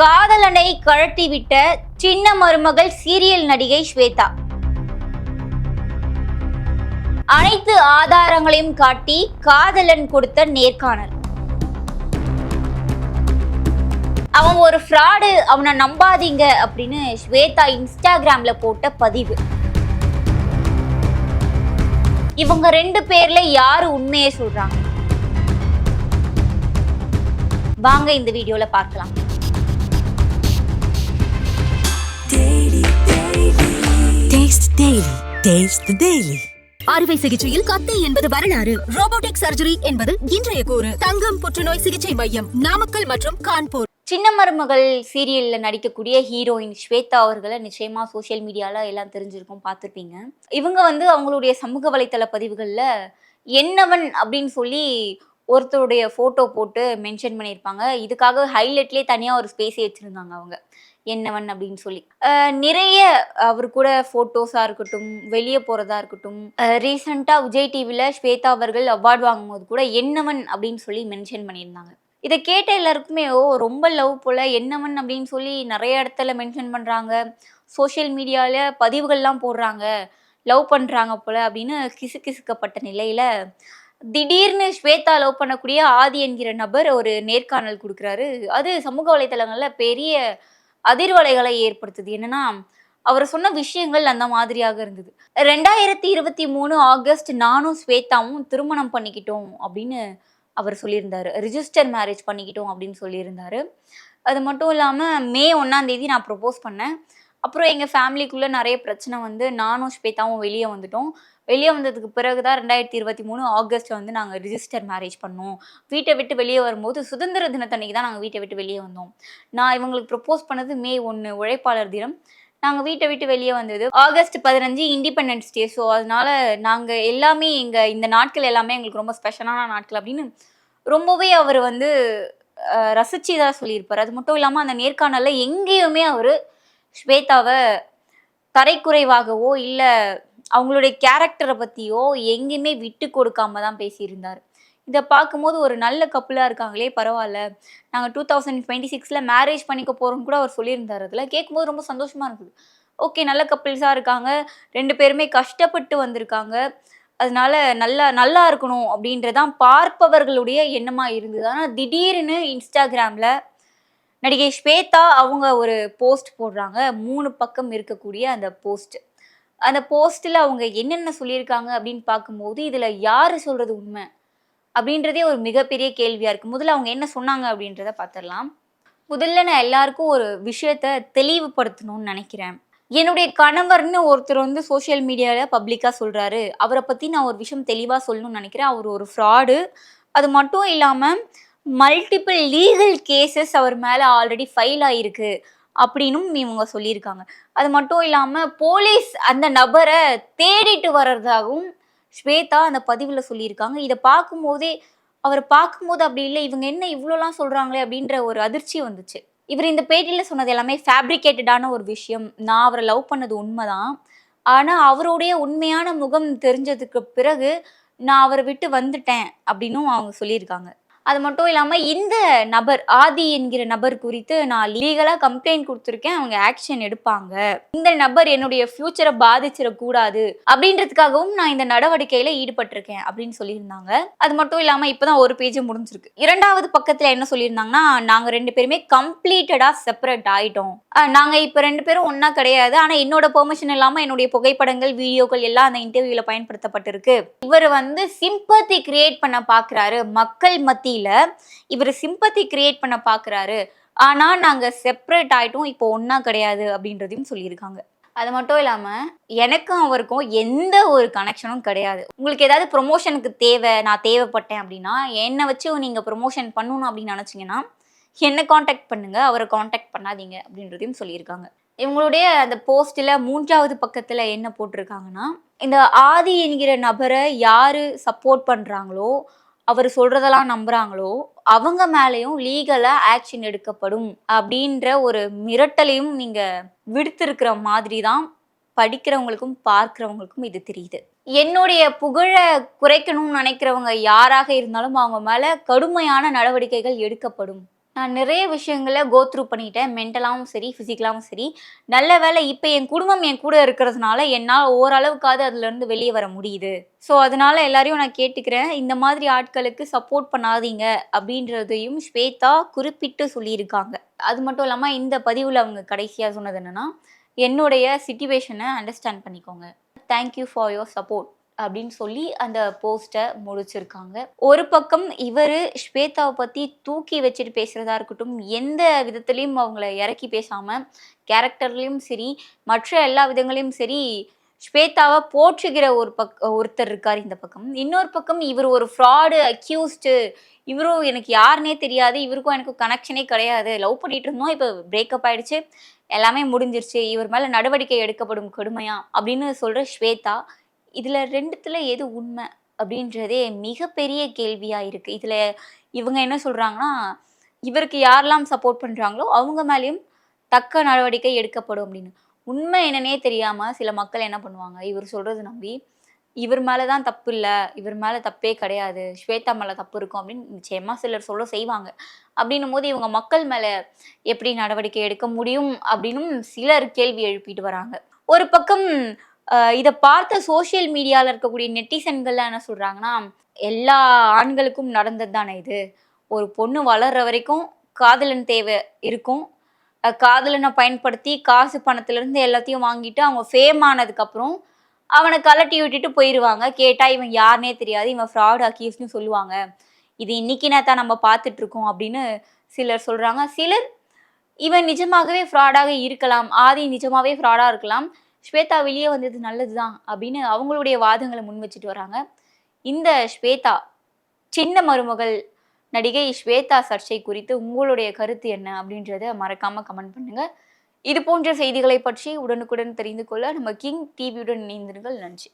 காதலனை கழட்டிவிட்ட சின்ன மருமகள் சீரியல் நடிகை ஸ்வேதா. அனைத்து ஆதாரங்களையும் காட்டி காதலன் கொடுத்த நேர்காணல். அவன் ஒரு ஃப்ராடு அவனை நம்பாதீங்க அப்படின்னு ஸ்வேதா இன்ஸ்டாகிராம்ல போட்ட பதிவு. இவங்க ரெண்டு பேர்ல யாரு உண்மையை சொல்றாங்க? வாங்க இந்த வீடியோல பார்க்கலாம். Daily. Taste the Daily. அறுவை சிகிச்சையில் கத்தி என்பது வரலாறு. ரோபோட்டிக் சர்ஜரி என்பது இன்றைய கூறு. தங்கம் புற்றுநோய் சிகிச்சை மையம் நாமக்கல் மற்றும் கான்பூர். சின்ன மருமகள் சீரியல்ல நடிக்கக்கூடிய ஹீரோயின் ஸ்வேதா அவர்களை நிச்சயமா சோஷியல் மீடியால எல்லாம் தெரிஞ்சிருக்கும் பார்த்துருப்பீங்க. இவங்க வந்து அவங்களுடைய சமூக வலைத்தள பதிவுகளில் என்னவன் அப்படின்னு சொல்லி ஒருத்தருடைய ஃபோட்டோ போட்டு மென்ஷன் பண்ணியிருப்பாங்க. இதுக்காக ஹைலைட்லேயே தனியாக ஒரு ஸ்பேஸே வச்சுருந்தாங்க அவங்க. என்னவன் அப்படின்னு சொல்லி. நிறைய அவர் கூட ஃபோட்டோஸாக இருக்கட்டும் வெளியே போகிறதா இருக்கட்டும் ரீசண்டாக விஜய் டிவியில் ஸ்வேதா அவர்கள் அவார்டு வாங்கும்போது கூட என்னவன் அப்படின்னு சொல்லி மென்ஷன் பண்ணியிருந்தாங்க. இதை கேட்ட எல்லாருக்குமே ஓ ரொம்ப லவ் போல் என்னவன் அப்படின்னு சொல்லி நிறைய இடத்துல மென்ஷன் பண்ணுறாங்க சோஷியல் மீடியாவில் பதிவுகள்லாம் போடுறாங்க. லவ் பண்ணுறாங்க போல் அப்படின்னு கிசு கிசுக்கப்பட்ட நிலையில் திடீர்னு ஸ்வேதா லவ் பண்ணக்கூடிய ஆதி என்கிற நபர் ஒரு நேர்காணல் கொடுக்குறாரு. அது சமூக வலைத்தளங்களில் பெரிய அதிர்வலைகளை ஏற்படுத்துது. என்னன்னா அவர் சொன்ன விஷயங்கள் அந்த மாதிரியாக இருந்தது. ரெண்டாயிரத்தி இருபத்தி மூணு ஆகஸ்ட் நானும் ஸ்வேதாவும் திருமணம் பண்ணிக்கிட்டோம் அப்படின்னு அவர் சொல்லியிருந்தாரு. ரிஜிஸ்டர் மேரேஜ் பண்ணிக்கிட்டோம் அப்படின்னு சொல்லியிருந்தாரு. அது மட்டும் இல்லாமல் மே ஒன்றாம் தேதி நான் ப்ரொப்போஸ் பண்ணேன். அப்புறம் எங்கள் ஃபேமிலிக்குள்ளே நிறைய பிரச்சனை வந்து நானும் ஸ்வேதாவும் வெளியே வந்துட்டோம். வெளியே வந்ததுக்கு பிறகு தான் ரெண்டாயிரத்தி இருபத்தி மூணு ஆகஸ்ட் வந்து நாங்கள் ரிஜிஸ்டர் மேரேஜ் பண்ணோம். வீட்டை விட்டு வெளியே வரும்போது சுதந்திர தினத்தன்னைக்கு தான் நாங்கள் வீட்டை விட்டு வெளியே வந்தோம். நான் இவங்களுக்கு ப்ரப்போஸ் பண்ணது மே ஒன்று உழைப்பாளர் தினம். நாங்கள் வீட்டை விட்டு வெளியே வந்தது ஆகஸ்ட் பதினஞ்சு இண்டிபெண்டன்ஸ் டே ஸோ அதனால நாங்கள் எல்லாமே எங்கள் இந்த நாட்கள் எல்லாமே எங்களுக்கு ரொம்ப ஸ்பெஷலான நாட்கள் அப்படின்னு ரொம்பவே அவர் வந்து ரசிச்சு தான் சொல்லியிருப்பார். அது மட்டும் இல்லாமல் அந்த நேர்காணலில் எங்கேயுமே அவர் ஸ்வேதாவை தரைக்குறைவாகவோ இல்லை அவங்களுடைய கேரக்டரை பற்றியோ எங்கேயுமே விட்டு கொடுக்காம தான் பேசியிருந்தார். இதை பார்க்கும்போது ஒரு நல்ல கப்புலாக இருக்காங்களே பரவாயில்ல. நாங்கள் டூ தௌசண்ட் டுவெண்ட்டி சிக்ஸில் மேரேஜ் பண்ணிக்க போகிறோம்னு கூட அவர் சொல்லியிருந்தார். அதில் கேட்கும்போது ரொம்ப சந்தோஷமாக இருந்தது. ஓகே நல்ல கப்பிள்ஸாக இருக்காங்க. ரெண்டு பேருமே கஷ்டப்பட்டு வந்திருக்காங்க. அதனால நல்லா நல்லா இருக்கணும் அப்படின்றதான் பார்ப்பவர்களுடைய எண்ணமாக இருந்தது. ஆனால் திடீர்னு இன்ஸ்டாகிராமில் நடிகை ஸ்வேதா அவங்க ஒரு போஸ்ட் போடுறாங்க. மூணு பக்கம் இருக்கக்கூடிய அந்த போஸ்ட். அந்த போஸ்ட்டில் அவங்க என்னென்ன சொல்லியிருக்காங்க அப்படின்னு பார்க்கும்போது இதில் யார் சொல்கிறது உண்மை? அப்படின்றதே ஒரு மிகப்பெரிய கேள்வியாக இருக்குது முதல்ல அவங்க என்ன சொன்னாங்க அப்படின்றத பார்த்துடலாம். முதல்ல நான் எல்லாருக்கும் ஒரு விஷயத்த தெளிவுபடுத்தணும்னு நினைக்கிறேன். என்னுடைய கணவர்னு ஒருத்தர் வந்து சோஷியல் மீடியாவில் பப்ளிக்காக சொல்கிறாரு அவரை பற்றி நான் ஒரு விஷயம் தெளிவாக சொல்லணும்னு நினைக்கிறேன். அவர் ஒரு ஃப்ராடு. அது மட்டும் இல்லாமல் மல்டிபிள் லீகல் கேசஸ் அவர் மேலே ஆல்ரெடி ஃபைல் ஆகிருக்கு அப்படின்னும் இவங்க சொல்லியிருக்காங்க. அது மட்டும் இல்லாமல் போலீஸ் அந்த நபரை தேடிட்டு வர்றதாகவும் ஸ்வேதா அந்த பதிவில் சொல்லியிருக்காங்க. இதை பார்க்கும்போதே அவரை பார்க்கும்போது அப்படி இல்லை இவங்க என்ன இவ்வளோலாம் சொல்கிறாங்களே அப்படின்ற ஒரு அதிர்ச்சி வந்துச்சு. இவர் இந்த பேட்டியில் சொன்னது எல்லாமே ஃபேப்ரிகேட்டடான ஒரு விஷயம். நான் அவரை லவ் பண்ணது உண்மைதான். ஆனால் அவருடைய உண்மையான முகம் தெரிஞ்சதுக்கு பிறகு நான் அவரை விட்டு வந்துட்டேன் அப்படின்னும் அவங்க சொல்லியிருக்காங்க. அது மட்டும் இல்லாமல் இந்த நபர் ஆதி என்கிற நபர் குறித்து நான் லீகலாக கம்ப்ளைண்ட் கொடுத்துருக்கேன். அவங்க ஆக்ஷன் எடுப்பாங்க. இந்த நபர் என்னுடைய ஃபியூச்சரை பாதிச்சிடக்கூடாது அப்படின்றதுக்காகவும் நான் இந்த நடவடிக்கையில் ஈடுபட்டிருக்கேன் அப்படின்னு சொல்லியிருந்தாங்க. அது மட்டும் இல்லாமல் இப்போதான் ஒரு பேஜ் முடிஞ்சிருக்கு. இரண்டாவது பக்கத்தில் என்ன சொல்லியிருந்தாங்கன்னா நாங்கள் ரெண்டு பேருமே கம்ப்ளீட்டடாக செப்பரேட் ஆகிட்டோம் நாங்கள் இப்போ ரெண்டு பேரும் ஒன்றா கிடையாது. ஆனால் என்னோட பெர்மிஷன் இல்லாமல் என்னுடைய புகைப்படங்கள் வீடியோக்கள் எல்லாம் அந்த இன்டர்வியூவில் பயன்படுத்தப்பட்டிருக்கு. இவர் வந்து சிம்பத்தி கிரியேட் பண்ண பார்க்குறாரு மக்கள் மத்தியில் இவர் சிம்பத்தி கிரியேட் பண்ண பார்க்குறாரு ஆனால் நாங்கள் செப்பரேட் ஆயிட்டோம். இப்போ ஒன்றா கிடையாது அப்படின்றதையும் சொல்லியிருக்காங்க. அது மட்டும் இல்லாமல் எனக்கும் அவருக்கும் எந்த ஒரு கனெக்ஷனும் கிடையாது. உங்களுக்கு ஏதாவது ப்ரொமோஷனுக்கு தேவை நான் தேவைப்பட்டேன் அப்படின்னா என்னை வச்சு நீங்கள் ப்ரொமோஷன் பண்ணணும் அப்படின்னு நினச்சிங்கன்னா என்னை காண்டாக்ட் பண்ணுங்க. அவரை காண்டாக்ட் பண்ணாதீங்க அப்படின்றதையும் சொல்லியிருக்காங்க. இவங்களுடைய அந்த போஸ்ட்டில் மூன்றாவது பக்கத்தில் என்ன போட்டிருக்காங்கன்னா இந்த ஆதி என்கிற நபரை யார் சப்போர்ட் பண்ணுறாங்களோ அவர் சொல்கிறதெல்லாம் நம்புகிறாங்களோ அவங்க மேலேயும் லீகலாக ஆக்ஷன் எடுக்கப்படும் அப்படின்ற ஒரு மிரட்டலையும் நீங்கள் விடுத்திருக்கிற மாதிரி தான் படிக்கிறவங்களுக்கும் பார்க்கிறவங்களுக்கும் இது தெரியுது. என்னுடைய புகழை குறைக்கணும்னு நினைக்கிறவங்க யாராக இருந்தாலும் அவங்க மேலே கடுமையான நடவடிக்கைகள் எடுக்கப்படும். நான் நிறைய விஷயங்களை கோ த்ரூ பண்ணிட்டேன் மென்டலாகவும் சரி ஃபிசிக்கலாகவும் சரி. நல்ல வேலை இப்போ என் குடும்பம் என் கூட இருக்கிறதுனால என்னால் ஓரளவுக்காவது அதுலேருந்து வெளியே வர முடியுது. ஸோ அதனால எல்லாரையும் நான் கேட்டுக்கிறேன் இந்த மாதிரி ஆட்களுக்கு சப்போர்ட் பண்ணாதீங்க அப்படின்றதையும் ஸ்வேதா குறிப்பிட்டு சொல்லியிருக்காங்க. அது மட்டும் இல்லாமல் இந்த பதிவில் அவங்க கடைசியாக சொன்னது என்னென்னா என்னுடைய சுச்சுவேஷனை அண்டர்ஸ்டாண்ட் பண்ணிக்கோங்க. தேங்க்யூ ஃபார் யோர் சப்போர்ட் அப்படின்னு சொல்லி அந்த போஸ்ட்டை முடிச்சிருக்காங்க. ஒரு பக்கம் இவர் ஸ்வேதாவை பற்றி தூக்கி வச்சுட்டு பேசுகிறதா இருக்கட்டும் எந்த விதத்துலேயும் அவங்கள இறக்கி பேசாமல் கேரக்டர்லேயும் சரி மற்ற எல்லா விதங்களையும் சரி ஸ்வேதாவை போற்றுகிற ஒரு பக் ஒருத்தர் இருக்கார் இந்த பக்கம். இன்னொரு பக்கம் இவர் ஒரு ஃப்ராடு அக்யூஸ்டு இவரும் எனக்கு யாருனே தெரியாது இவருக்கும் எனக்கும் கனெக்ஷனே கிடையாது. லவ் பண்ணிட்டு இருந்தோம் இப்போ பிரேக்கப் ஆயிடுச்சு எல்லாமே முடிஞ்சிருச்சு இவர் மேலே நடவடிக்கை எடுக்கப்படும் கொடுமையா அப்படின்னு சொல்கிற ஸ்வேதா இதில் ரெண்டுத்தில் எது உண்மை அப்படின்றதே மிகப்பெரிய கேள்வியாக இருக்குது இதில் இவங்க என்ன சொல்கிறாங்கன்னா இவருக்கு யாரெல்லாம் சப்போர்ட் பண்ணுறாங்களோ அவங்க மேலேயும் தக்க நடவடிக்கை எடுக்கப்படும் அப்படின்னு. உண்மை என்னன்னே தெரியாமல் சில மக்கள் என்ன பண்ணுவாங்க? இவர் சொல்கிறது நம்பி இவர் மேலே தான் தப்பு இல்லை இவர் மேலே தப்பே கிடையாது ஸ்வேதா மேலே தப்பு இருக்கும் அப்படின்னு நிச்சயமாக சிலர் சொல்ல செய்வாங்க. அப்படின்னும் போது இவங்க மக்கள் மேலே எப்படி நடவடிக்கை எடுக்க முடியும் அப்படின்னும் சிலர் கேள்வி எழுப்பிட்டு வராங்க. ஒரு பக்கம் இதை பார்த்த சோஷியல் மீடியாவில் இருக்கக்கூடிய நெட்டிசன்கள்லாம் என்ன சொல்கிறாங்கன்னா எல்லா ஆண்களுக்கும் நடந்தது தானே இது. ஒரு பொண்ணு வளர்ற வரைக்கும் காதலன் தேவை இருக்கும். காதலனை பயன்படுத்தி காசு பணத்துலேருந்து எல்லாத்தையும் வாங்கிட்டு அவங்க ஃபேம் ஆனதுக்கப்புறம் அவனை கலட்டி விட்டுட்டு போயிடுவாங்க கேட்டால் இவன் யாருனே தெரியாது. இவன் ஃப்ராட் அக்யூஸ்னு சொல்லுவாங்க. இது இன்னைக்கு தான் நம்ம பார்த்துட்ருக்கோம் அப்படின்னு சிலர் சொல்கிறாங்க சிலர் இவன் நிஜமாகவே ஃப்ராடாக இருக்கலாம். ஆதி நிஜமாகவே ஃப்ராடாக இருக்கலாம். ஸ்வேதா வெளியே வந்தது நல்லது தான் அப்படின்னு அவங்களுடைய வாதங்களை முன் வச்சுட்டு வராங்க. இந்த ஸ்வேதா சின்ன மருமகள் நடிகை ஸ்வேதா சர்ச்சை குறித்து உங்களுடைய கருத்து என்ன அப்படின்றத மறக்காம கமெண்ட் பண்ணுங்க. இது போன்ற செய்திகளை பற்றி உடனுக்குடன் தெரிந்து கொள்ள நம்ம கிங் டிவியுடன் இணைந்திருங்கள். நன்றி.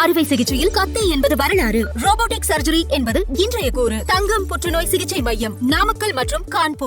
அறுவை சிகிச்சையில் கத்தை என்பது வரலாறு. ரோபோட்டிக் சர்ஜரி என்பது இன்றைய கூறு. தங்கம் புற்றுநோய் சிகிச்சை மையம் நாமக்கல் மற்றும் கான்பூர்.